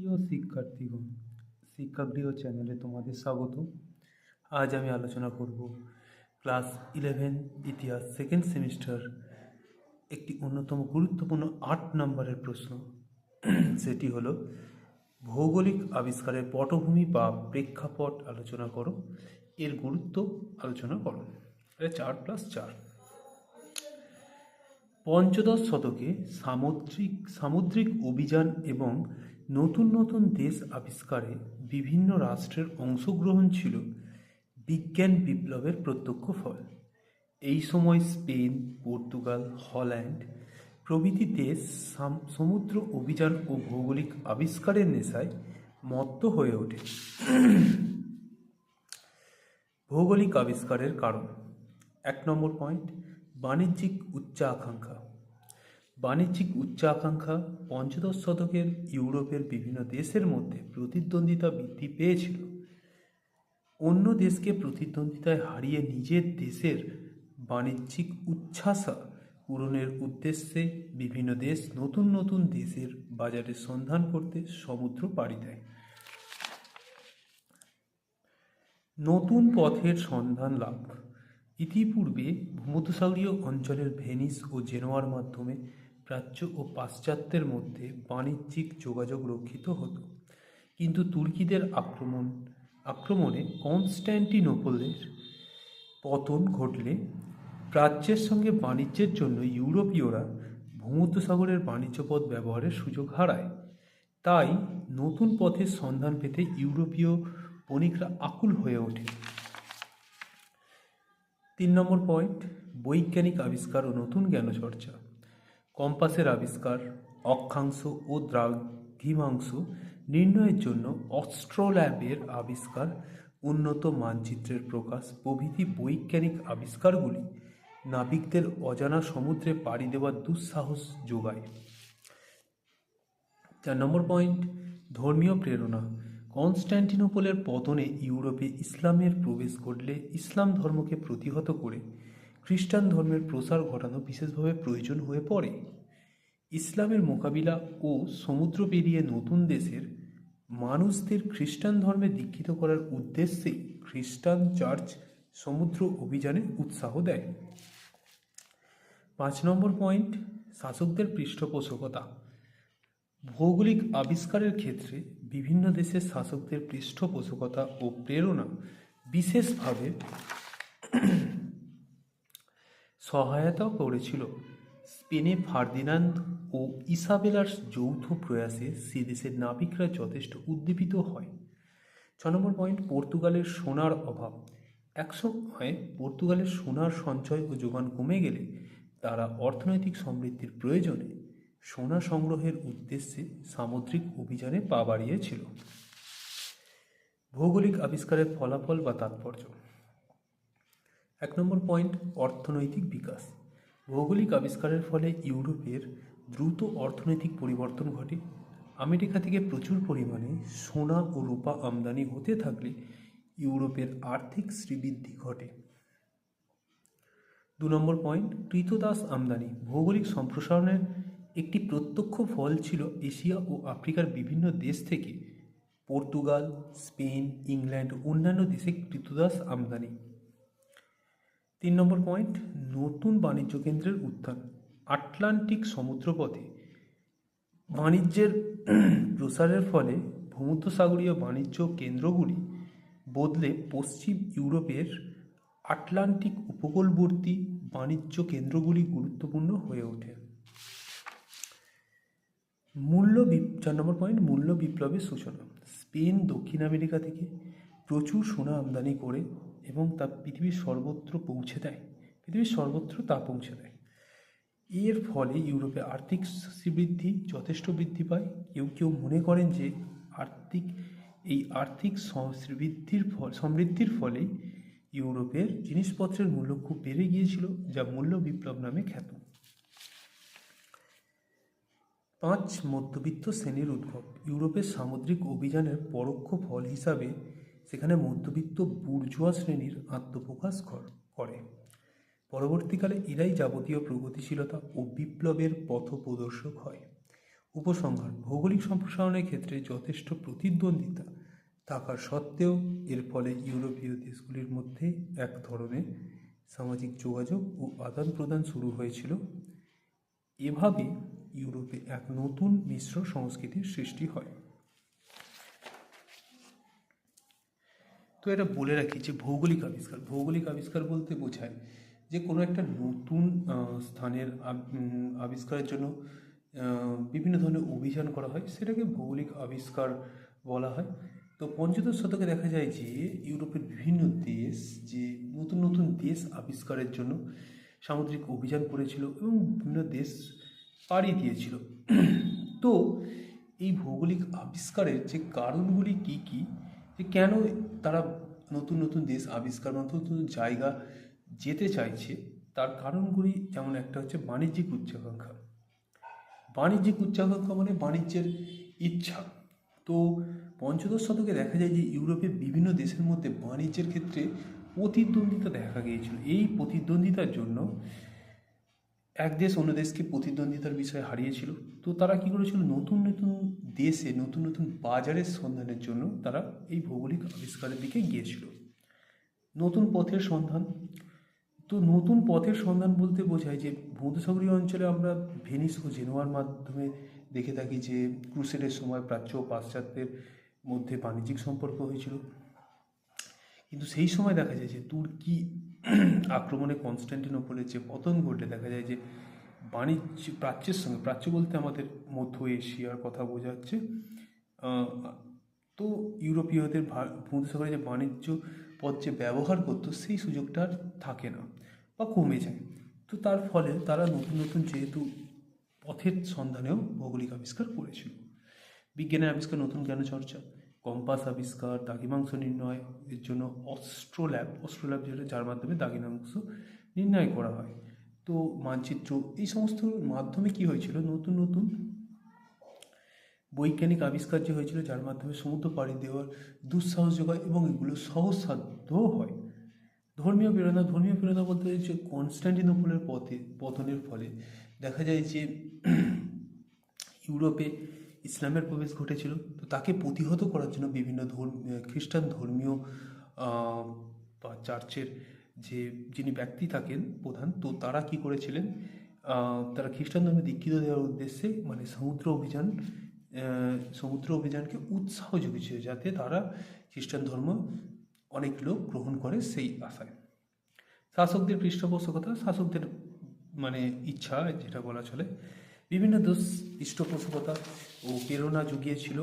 প্রিয় শিক্ষার্থীগণ শিক্ষাগৃহ চ্যানেলে তোমাদের স্বাগত। আজ আমি আলোচনা করব ক্লাস ইলেভেন, ইতিহাস সেকেন্ড সেমিস্টার, একটি অন্যতম গুরুত্বপূর্ণ আট নম্বরের প্রশ্ন। সেটি হলো, ভৌগোলিক আবিষ্কারের পটভূমি বা প্রেক্ষাপট আলোচনা করো। এর গুরুত্ব আলোচনা করো। চার প্লাস চার। পঞ্চদশ শতকে সামুদ্রিক সামুদ্রিক অভিযান এবং নতুন নতুন দেশ আবিষ্কারে বিভিন্ন রাষ্ট্রের অংশগ্রহণ ছিল বিজ্ঞান বিপ্লবের প্রত্যক্ষ ফল। এই সময় স্পেন, পর্তুগাল, হল্যান্ড প্রভৃতি দেশ সাম- সমুদ্র অভিযান ও ভৌগোলিক আবিষ্কারের নেশায় মত্ত হয়ে ওঠে। ভৌগোলিক আবিষ্কারের কারণ। এক নম্বর পয়েন্ট বাণিজ্যিক উচ্চাকাঙ্ক্ষা। বাণিজ্যিক উচ্চাকাঙ্ক্ষা পঞ্চদশ শতকের ইউরোপের বিভিন্ন দেশের মধ্যে প্রতিদ্বন্দ্বিতা বৃদ্ধি পেয়েছিল। অন্য দেশকে প্রতিদ্বন্দ্বিতায় হারিয়ে নিজের দেশের বাণিজ্যিক উচ্ছ্বাসা পূরণের উদ্দেশ্যে বিভিন্ন দেশ নতুন নতুন দেশের বাজারে সন্ধান করতে সমুদ্র পাড়ি দেয়। নতুন পথের সন্ধান লাভ। ইতিপূর্বে ভূমধ্যসাগরীয় অঞ্চলের ভেনিস ও জেনোয়ার মাধ্যমে প্রাচ্য ও পাশ্চাত্যের মধ্যে বাণিজ্যিক যোগাযোগ রক্ষিত হতো। কিন্তু তুর্কিদের আক্রমণ, আক্রমণে কনস্ট্যান্টিনোপলের পতন ঘটলে প্রাচ্যের সঙ্গে বাণিজ্যের জন্য ইউরোপীয়রা ভূমধ্যসাগরের বাণিজ্য পথ ব্যবহারের সুযোগ হারায়। তাই নতুন পথের সন্ধান পেতে ইউরোপীয় বণিকরা আকুল হয়ে ওঠে। তিন নম্বর পয়েন্ট বৈজ্ঞানিক আবিষ্কার ও নতুন জ্ঞানচর্চা। কম্পাসের আবিষ্কার, অক্ষাংশ ও দ্রাঘিমাংশ নির্ণয়ের জন্য অস্ট্রোল্যাবের আবিষ্কার, উন্নত মানচিত্রের প্রকাশ, প্রভৃতি বৈজ্ঞানিক আবিষ্কারগুলি নাবিকদের অজানা সমুদ্রে পাড়ি দেওয়ার দুঃসাহস যোগায়। চার নম্বর পয়েন্ট, ধর্মীয় প্রেরণা। কনস্ট্যান্টিনোপলের পতনে ইউরোপে ইসলামের প্রবেশ ঘটলে ইসলাম ধর্মকে প্রতিহত করে খ্রিস্টান ধর্মের প্রসার ঘটানো বিশেষভাবে প্রয়োজন হয়ে পড়ে। ইসলামের মোকাবিলা ও সমুদ্র পেরিয়ে নতুন দেশের মানুষদের খ্রিস্টান ধর্মে দীক্ষিত করার উদ্দেশ্যেই খ্রিস্টান চার্চ সমুদ্র অভিযানে উৎসাহ দেয়। পাঁচ নম্বর পয়েন্ট, শাসকদের পৃষ্ঠপোষকতা। ভৌগোলিক আবিষ্কারের ক্ষেত্রে বিভিন্ন দেশের শাসকদের পৃষ্ঠপোষকতা ও প্রেরণা বিশেষভাবে সহায়তা করেছিল। স্পেনে ফার্দিনান্দ ও ইসাবেলার যৌথ প্রয়াসে সে দেশের নাবিকরা যথেষ্ট উদ্দীপিত হয়। ছ নম্বর পয়েন্ট, পর্তুগালের সোনার অভাব। একসময় পর্তুগালের সোনার সঞ্চয় ও যোগান কমে গেলে তারা অর্থনৈতিক সমৃদ্ধির প্রয়োজনে সোনা সংগ্রহের উদ্দেশ্যে সামুদ্রিক অভিযানে পা বাড়িয়েছিল। ভৌগোলিক আবিষ্কারের ফলাফল বা তাৎপর্য। এক নম্বর পয়েন্ট, অর্থনৈতিক বিকাশ। ভৌগোলিক আবিষ্কারের ফলে ইউরোপের দ্রুত অর্থনৈতিক পরিবর্তন ঘটে। আমেরিকা থেকে প্রচুর পরিমাণে সোনা ও রূপা আমদানি হতে থাকলে ইউরোপের আর্থিক শ্রীবৃদ্ধি ঘটে। দু নম্বর পয়েন্ট কৃতদাস আমদানি। ভৌগোলিক সম্প্রসারণের একটি প্রত্যক্ষ ফল ছিল এশিয়া ও আফ্রিকার বিভিন্ন দেশ থেকে। পর্তুগাল, স্পেন, ইংল্যান্ড অন্যান্য দেশে কৃতদাস আমদানি। তিন নম্বর পয়েন্ট নতুন বাণিজ্য কেন্দ্রের উত্থান। আটলান্টিক সমুদ্রপথে বাণিজ্যের প্রসারের ফলে ভূমধ্যসাগরীয় বাণিজ্য কেন্দ্রগুলি বদলে পশ্চিম ইউরোপের আটলান্টিক উপকূলবর্তী বাণিজ্য কেন্দ্রগুলি গুরুত্বপূর্ণ হয়ে ওঠে। মূল্য চার নম্বর পয়েন্ট মূল্য বিপ্লবের সূচনা। স্পেন, দক্ষিণ আমেরিকা থেকে প্রচুর সোনা আমদানি করে এবং তা পৃথিবীর সর্বত্র পৌঁছে দেয়। পৃথিবীর সর্বত্র তা পৌঁছে দেয়। এর ফলে ইউরোপে আর্থিক শ্রীবৃদ্ধি যথেষ্ট বৃদ্ধি পায়। কেউ কেউ মনে করেন যে আর্থিক, এই আর্থিক শ্রীবৃদ্ধির ফল সমৃদ্ধির ফলে ইউরোপের জিনিসপত্রের মূল্য খুব বেড়ে গিয়েছিল, যা মূল্য বিপ্লব নামে খ্যাত। পাঁচ মধ্যবিত্ত শ্রেণির উদ্ভব। ইউরোপের সামুদ্রিক অভিযানের পরোক্ষ ফল হিসাবে সেখানে মধ্যবিত্ত বুর্জোয়া শ্রেণির আত্মপ্রকাশ করে পরবর্তীকালে এরাই যাবতীয় প্রগতিশীলতা ও বিপ্লবের পথপ্রদর্শক হয়। উপসংহার, ভৌগোলিক সম্প্রসারণের ক্ষেত্রে যথেষ্ট প্রতিদ্বন্দ্বিতা থাকার সত্ত্বেও এর ফলে ইউরোপীয় দেশগুলির মধ্যে এক ধরনের সামাজিক যোগাযোগ ও আদান প্রদান শুরু হয়েছিল। এভাবে ইউরোপে এক নতুন মিশ্র সংস্কৃতির সৃষ্টি হয়। তো এটা বলে রাখি যে ভৌগোলিক আবিষ্কার ভৌগোলিক আবিষ্কার বলতে বোঝায় যে কোনো একটা নতুন স্থানের আবিষ্কারের জন্য বিভিন্ন ধরনের অভিযান করা হয়, সেটাকে ভৌগোলিক আবিষ্কার বলা হয়। তো পঞ্চদশ শতকে দেখা যায় যে ইউরোপের বিভিন্ন দেশ যে নতুন নতুন দেশ আবিষ্কারের জন্য সামুদ্রিক অভিযান করেছিল এবং বিভিন্ন দেশ পাড়ি দিয়েছিল। তো এই ভৌগোলিক আবিষ্কারের যে কারণগুলি কি কি? যে কেন তারা নতুন নতুন দেশ আবিষ্কার নতুন নতুন জায়গা যেতে চাইছে, তার কারণগুলি যেমন একটা হচ্ছে বাণিজ্যিক উচ্চাকাঙ্ক্ষা। বাণিজ্যিক উচ্চাকাঙ্ক্ষা মানে বাণিজ্যের ইচ্ছা। তো পঞ্চদশ শতকে দেখা যায় যে ইউরোপের বিভিন্ন দেশের মধ্যে বাণিজ্যের ক্ষেত্রে প্রতিদ্বন্দ্বিতা দেখা গিয়েছিল। এই প্রতিদ্বন্দ্বিতার জন্য এক দেশ অন্য দেশকে প্রতিদ্বন্দ্বিতার বিষয়ে হারিয়েছিল। তো তারা কি করেছিল? নতুন নতুন দেশে, নতুন নতুন বাজারের সন্ধানের জন্য তারা এই ভৌগোলিক আবিষ্কারের দিকে গিয়েছিল। নতুন পথের সন্ধান। তো নতুন পথের সন্ধান বলতে বোঝায় যে ভূমধ্যসাগরীয় অঞ্চলে আমরা ভেনিস ও জেনোয়ার মাধ্যমে দেখে থাকি যে ক্রুসেডের সময় প্রাচ্য ও পাশ্চাত্যের মধ্যে বাণিজ্যিক সম্পর্ক হয়েছিল। কিন্তু সেই সময় দেখা যায় যে তুর্কি আক্রমণে কনস্ট্যান্টিনোপলের যে পতন ঘটে, দেখা যায় যে বাণিজ্য, প্রাচ্যের সঙ্গে, প্রাচ্য বলতে আমাদের মধ্য এশিয়ার কথা বোঝাচ্ছে। তো ইউরোপীয়দের ভা- ভূমধ্যসাগরে যে বাণিজ্য পথ যে ব্যবহার করতো, সেই সুযোগটা আর থাকে না বা কমে যায়। তো তার ফলে তারা নতুন নতুন যেহেতু পথের সন্ধানেও ভৌগোলিক আবিষ্কার করেছিল। বিজ্ঞানের আবিষ্কার নতুন জ্ঞান চর্চা? কম্পাস আবিষ্কার, দাগিমাংস নির্ণয়, এর জন্য অস্ট্রোল্যাব অস্ট্রোল্যাব যেটা, যার মাধ্যমে দাগিমাংস নির্ণয় করা হয়। তো মানচিত্র, এই সমস্ত মাধ্যমে কি হয়েছিল? নতুন নতুন বৈজ্ঞানিক আবিষ্কার যে হয়েছিল, যার মাধ্যমে সমুদ্র পাড়ি দেওয়ার দুঃসাহস যোগায় এবং এগুলো সহজসাধ্যও হয়। ধর্মীয় প্রেরণা ধর্মীয় প্রেরণা বলতে যে কনস্ট্যান্টিনোপলের পথে, পতনের ফলে দেখা যায় যে ইউরোপে ইসলামের প্রবেশ ঘটেছিল, তো তাকে প্রতিহত করার জন্য বিভিন্ন ধর্ম খ্রিস্টান ধর্মীয় বা চার্চের যে, যিনি ব্যক্তি থাকেন প্রধান, তো তারা কি করেছিলেন? তারা খ্রিস্টান ধর্মে দীক্ষিত দেওয়ার উদ্দেশ্যে মানে সমুদ্র অভিযান সমুদ্র অভিযানকে উৎসাহ জুগিয়েছিল যাতে তারা খ্রিস্টান ধর্ম অনেক লোক গ্রহণ করে সেই আশায়। শাসকদের পৃষ্ঠপোষকতা, শাসকদের মানে ইচ্ছা, যেটা বলা চলে বিভিন্ন দোষ পৃষ্ঠপোষকতা ও প্রেরণা জুগিয়েছিল।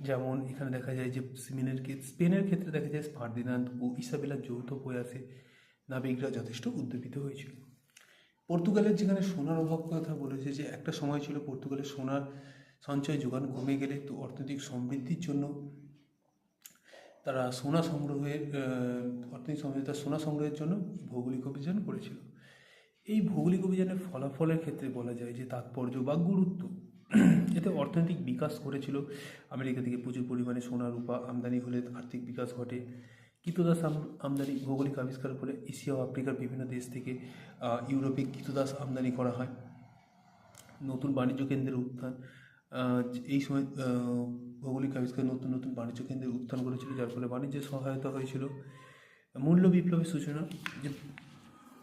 যেমন এখানে দেখা যায় যে স্পেনের স্পেনের ক্ষেত্রে দেখা যায় ফার্দিনান্দ ও ইসাবেলার যৌথ প্রয়াসে নাবিকরা যথেষ্ট উদ্দীপিত হয়েছিল। পর্তুগালের যেখানে সোনার অভাব কথা বলেছে যে একটা সময় ছিল পর্তুগালের সোনার সঞ্চয় যোগান কমে গেলে তো অর্থনৈতিক সমৃদ্ধির জন্য তারা সোনা সংগ্রহের অর্থনৈতিক সমৃদ্ধি সোনা সংগ্রহের জন্য ভৌগোলিক অভিযান করেছিল। এই ভৌগোলিক অভিযানের ফলাফলের ক্ষেত্রে বলা যায় যে তাৎপর্য বা গুরুত্ব এতে অর্থনৈতিক বিকাশ ঘটেছিল। আমেরিকা থেকে প্রচুর পরিমাণে সোনা, রূপা, আমদানি হলে আর্থিক বিকাশ ঘটে। কৃতদাস আম- আমদানি, ভৌগোলিক আবিষ্কারের ফলে এশিয়া ও আফ্রিকার বিভিন্ন দেশ থেকে ইউরোপে কৃতদাস আমদানি করা হয়। নতুন বাণিজ্য কেন্দ্রের উত্থান এই সময় ভৌগোলিক আবিষ্কার নতুন নতুন বাণিজ্য কেন্দ্রের উত্থান করেছিল যার ফলে বাণিজ্যের সহায়তা হয়েছিল। মূল্য বিপ্লবের সূচনা, যে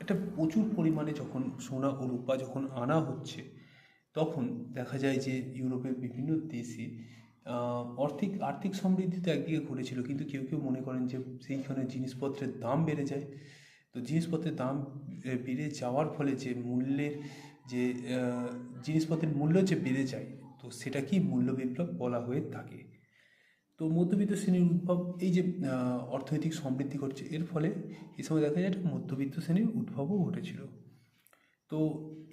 একটা প্রচুর পরিমাণে যখন সোনা ও রূপা যখন আনা হচ্ছে তখন দেখা যায় যে ইউরোপের বিভিন্ন দেশে আহ, আর্থিক আর্থিক সমৃদ্ধি তো একদিকে ঘটেছিল কিন্তু কেউ কেউ মনে করেন যে সেইখানে জিনিসপত্রের দাম বেড়ে যায়। তো জিনিসপত্রের দাম বেড়ে যাওয়ার ফলে যে মূল্যের যে জিনিসপত্রের মূল্য যে বেড়ে যায় তো সেটা কি মূল্য বিপ্লব বলা হয়ে থাকে? তো মধ্যবিত্ত শ্রেণির উদ্ভব, এই যে অর্থনৈতিক সমৃদ্ধি ঘটছে, এর ফলে এই সময় দেখা যায় একটা মধ্যবিত্ত শ্রেণির উদ্ভবও ঘটেছিল। তো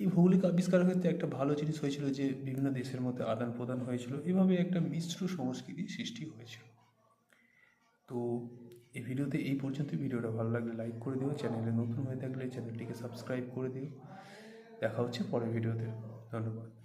এই ভৌগোলিক আবিষ্কারের ক্ষেত্রে একটা ভালো জিনিস হয়েছিল যে, বিভিন্ন দেশের মধ্যে আদান প্রদান হয়েছিল, এভাবে একটা মিশ্র সংস্কৃতি সৃষ্টি হয়েছিল। তো এই ভিডিওতে এই পর্যন্ত ভিডিওটা ভালো লাগলে লাইক করে দিও, চ্যানেলে নতুন হয়ে থাকলে চ্যানেলটিকে সাবস্ক্রাইব করে দিও। দেখা হচ্ছে পরের ভিডিওতে। ধন্যবাদ।